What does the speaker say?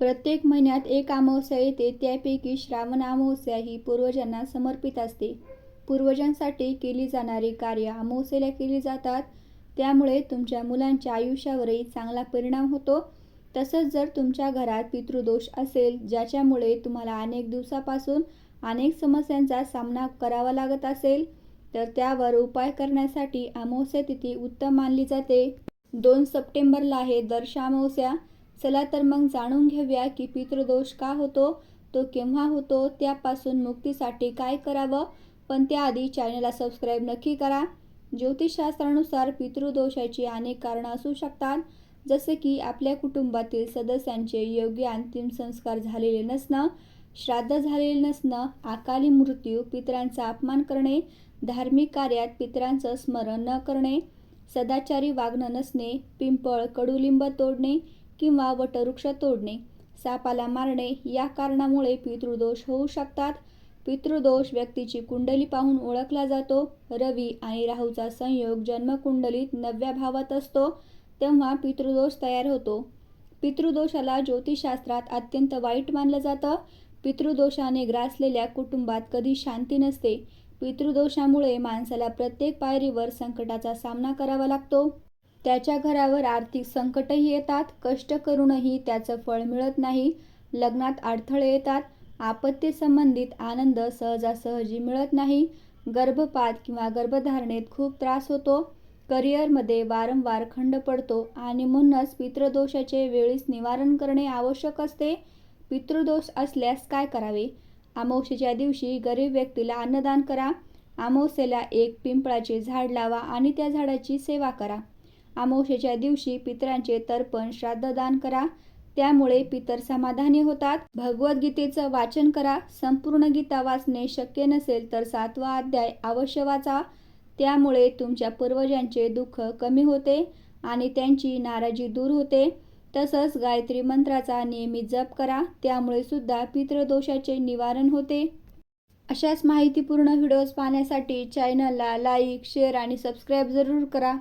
प्रत्येक महिन्यात एक अमावस्या येते त्यापैकी श्रावण अमावस्या ही पूर्वजांना समर्पित असते. पूर्वजांसाठी केली जाणारी कार्य अमावस्येला केली जातात. त्यामुळे तुमच्या मुलांच्या आयुष्यावरही चांगला परिणाम होतो. तसंच जर तुमच्या घरात पितृदोष असेल ज्याच्यामुळे तुम्हाला अनेक दिवसापासून अनेक समस्यांचा सामना करावा लागत असेल तर त्यावर उपाय करण्यासाठी अमावस्या तिथी उत्तम मानली जाते. दोन सप्टेंबरला आहे दर्श अमावस्या. चला तर मग जाणून घेऊया की पितृदोष का होतो तो केव्हा होतो त्यापासून मुक्तीसाठी काय करावं पण त्याआधी चॅनलला सबस्क्राईब नक्की करा. ज्योतिषशास्त्रानुसार पितृदोषाची अनेक कारणं असू शकतात जसे की आपल्या कुटुंबातील सदस्यांचे योग्य अंतिम संस्कार झालेले नसणं श्राद्ध झालेले नसणं अकाली मृत्यू पितरांचा अपमान करणे धार्मिक कार्यात पितरांचं स्मरण न करणे सदाचारी वागणं नसणे पिंपळ कडुलिंब तोडणे किंवा वटवृक्ष तोडणे सापाला मारणे या कारणामुळे पितृदोष होऊ शकतात. पितृदोष व्यक्तीची कुंडली पाहून ओळखला जातो. रवी आणि राहूचा संयोग जन्मकुंडलीत नवव्या भावात असतो तेव्हा पितृदोष तयार होतो. पितृदोषाला ज्योतिषशास्त्रात अत्यंत वाईट मानलं जातं. पितृदोषाने ग्रासलेल्या कुटुंबात कधी शांती नसते. पितृदोषामुळे माणसाला प्रत्येक पायरीवर संकटाचा सामना करावा लागतो. त्याच्या घरावर आर्थिक संकटही येतात कष्ट करूनही त्याचं फळ मिळत नाही लग्नात अडथळे येतात आपत्ती संबंधित आनंद सहजासहजी मिळत नाही गर्भपात किंवा गर्भधारणेत खूप त्रास होतो करिअरमध्ये वारंवार खंड पडतो आणि म्हणूनच पितृदोषाचे वेळीच निवारण करणे आवश्यक असते. पितृदोष असल्यास काय करावे? अमावस्येच्या दिवशी गरीब व्यक्तीला अन्नदान करा अमावस्येला एक पिंपळाचे झाड लावा आणि त्या झाडाची सेवा करा. आमोशेच्या दिवशी पितरांचे तर्पण श्राद्धदान करा. त्यामुळे पितर समाधानी होतात. भगवद्गीतेचं वाचन करा. संपूर्ण गीता वाचणे शक्य नसेल तर सातवा अध्याय अवश्य वाचा. त्यामुळे तुमच्या पूर्वजांचे दुःख कमी होते आणि त्यांची नाराजी दूर होते. तसंच गायत्री मंत्राचा नियमित जप करा. त्यामुळे सुद्धा पितृदोषाचे निवारण होते. अशाच माहितीपूर्ण व्हिडिओज पाहण्यासाठी चॅनलला लाईक शेअर आणि सबस्क्राईब जरूर करा.